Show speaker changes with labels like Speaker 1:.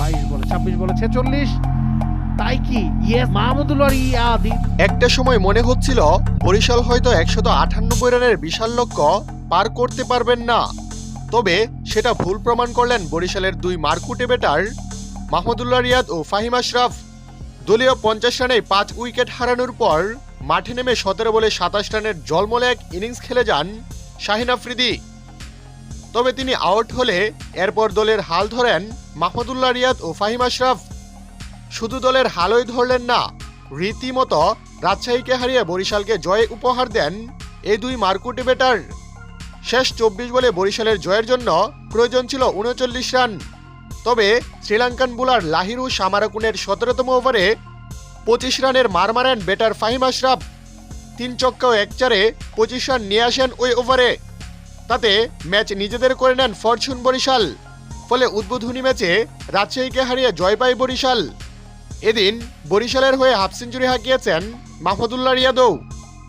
Speaker 1: বাইশ বলে, ছাব্বিশ বলে, ছেচল্লিশ। তাই কি? ইয়েস মাহমুদুল্লাহ ইয়াদি
Speaker 2: একটা সময় মনে হচ্ছিল বরিশাল হয়তো একশত আটানব্বই রানের বিশাল লক্ষ্য পার করতে পারবেন না। তবে সেটা ভুল প্রমাণ করলেন বরিশালের দুই মারকুটে ব্যাটার মাহমুদুল্লাহ রিয়াদ ও ফাহিম আশরাফ। দলীয় পঞ্চাশ রানে পাঁচ উইকেট হারানোর পর মাঠে নেমে সতেরো বলে সাতাশ রানের জলমলে এক ইনিংস খেলে যান শাহিন আফ্রিদি। তবে তিনি আউট হলে এরপর দলের হাল ধরেন মাহমুদুল্লাহ রিয়াদ ও ফাহিম আশরাফ। শুধু দলের হালই ধরলেন না, রীতিমতো রাজশাহীকে হারিয়ে বরিশালকে জয় উপহার দেন এই দুই মারকুটে ব্যাটার শেষ চব্বিশ বলে বরিশালের জয়ের জন্য প্রয়োজন ছিল উনচল্লিশ রান। তবে শ্রীলঙ্কান বোলার লাহিরু সামারাকুনের সতেরোতম ওভারে পঁচিশ রানের মার মারেন ব্যাটার ফাহিম আশরাফ। তিন চক্কা ও এক চারে পঁচিশ রান নিয়ে আসেন ওই ওভারে। তাতে ম্যাচ নিজেদের করে নেন ফরচুন বরিশাল, ফলে উদ্বোধনী ম্যাচে রাজশাহীকে হারিয়ে জয় পায় বরিশাল। এদিন বরিশালের হয়ে হাফ সেঞ্চুরি হাঁকিয়েছেন মাহমুদুল্লাহ রিয়াদও।